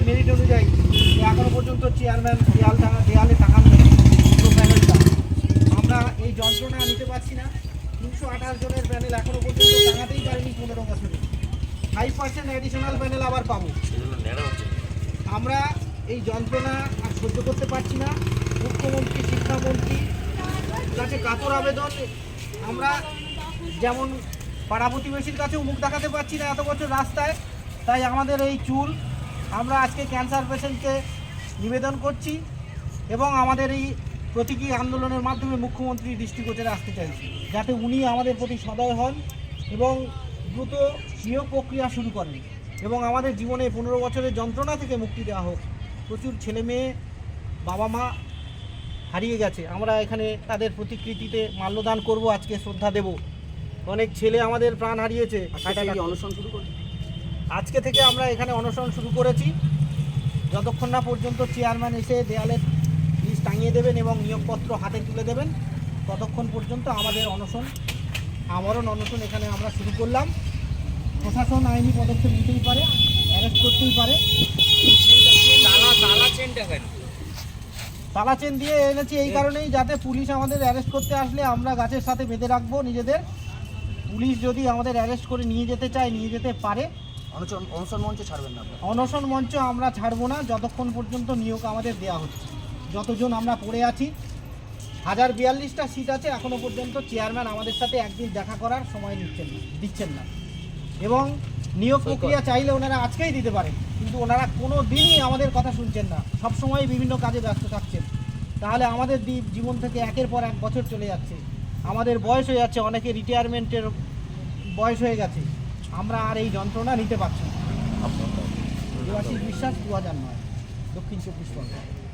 আমাদের মেরিট অনুযায়ী এখনও পর্যন্ত চেয়ারম্যান দেয়াল দেয়ালে প্যানেলটা আমরা এই যন্ত্রণা নিতে পারছি না। তিনশো আঠাশ জনের প্যানেল এখনও পর্যন্ত টাঙাতেই পারেনি পনেরো বছরে। ফাইভ পার্সেন্ট অ্যাডিশনাল প্যানেল আবার পাবো। আমরা এই যন্ত্রণা আর সহ্য করতে পারছি না। মুখ্যমন্ত্রী, শিক্ষামন্ত্রী কাছে কাতর আবেদন। আমরা যেমন পাড়া প্রতিবেশীর কাছেও মুখ দেখাতে পারছি না এত বছর রাস্তায়, তাই আমাদের এই চুল আমরা আজকে ক্যান্সার পেশেন্টকে নিবেদন করছি এবং আমাদের এই প্রতীকী আন্দোলনের মাধ্যমে মুখ্যমন্ত্রী দৃষ্টিগোচরে আসতে চাইছি, যাতে উনি আমাদের প্রতি সদয় হন এবং দ্রুত নিয়োগ প্রক্রিয়া শুরু করেন এবং আমাদের জীবনে পনেরো বছরের যন্ত্রণা থেকে মুক্তি দেওয়া হোক। প্রচুর ছেলে মেয়ে, বাবা মা হারিয়ে গেছে। আমরা এখানে তাদের প্রতিকৃতিতে মাল্যদান করব, আজকে শ্রদ্ধা দেব। অনেক ছেলে আমাদের প্রাণ হারিয়েছে। অনশন শুরু করছি আজকে থেকে আমরা এখানে অনশন শুরু করেছি। যতক্ষণ না পর্যন্ত চেয়ারম্যান এসে দেয়ালে লিস্ট টাঙিয়ে দেবেন এবং নিয়োগপত্র হাতে তুলে দেবেন, ততক্ষণ পর্যন্ত আমাদের অনশন, আমরণ অনশন এখানে আমরা শুরু করলাম। প্রশাসন আইনি পদক্ষেপ নিতেই পারে, অ্যারেস্ট করতেই পারে। তালা চেন দিয়ে এনেছি এই কারণেই যাতে পুলিশ আমাদের অ্যারেস্ট করতে আসলে আমরা গাছের সাথে বেঁধে রাখব নিজেদের। পুলিশ যদি আমাদের অ্যারেস্ট করে নিয়ে যেতে চায়, নিয়ে যেতে পারে। অনশন অনশন মঞ্চ ছাড়বেন না অনশন মঞ্চ আমরা ছাড়বো না যতক্ষণ পর্যন্ত নিয়োগ আমাদের দেওয়া হচ্ছে। যতজন আমরা পড়ে আছি হাজার বিয়াল্লিশটা সিট আছে এখনও পর্যন্ত চেয়ারম্যান আমাদের সাথে একদিন দেখা করার সময় নিচ্ছেন না দিচ্ছেন না। এবং নিয়োগ প্রক্রিয়া চাইলে ওনারা আজকেই দিতে পারেন কিন্তু ওনারা কোনো দিনই আমাদের কথা শুনছেন না। সব সবসময় বিভিন্ন কাজে ব্যস্ত থাকছেন। তাহলে আমাদের দ্বীপ জীবন থেকে একের পর এক বছর চলে যাচ্ছে। আমাদের বয়স হয়ে যাচ্ছে অনেকে রিটায়ারমেন্টের বয়স হয়ে গেছে। আমরা আর এই যন্ত্রণা নিতে পারছি না। বিশ্বাস দু হাজার নয়। দক্ষিণ চব্বিশ পরগনা।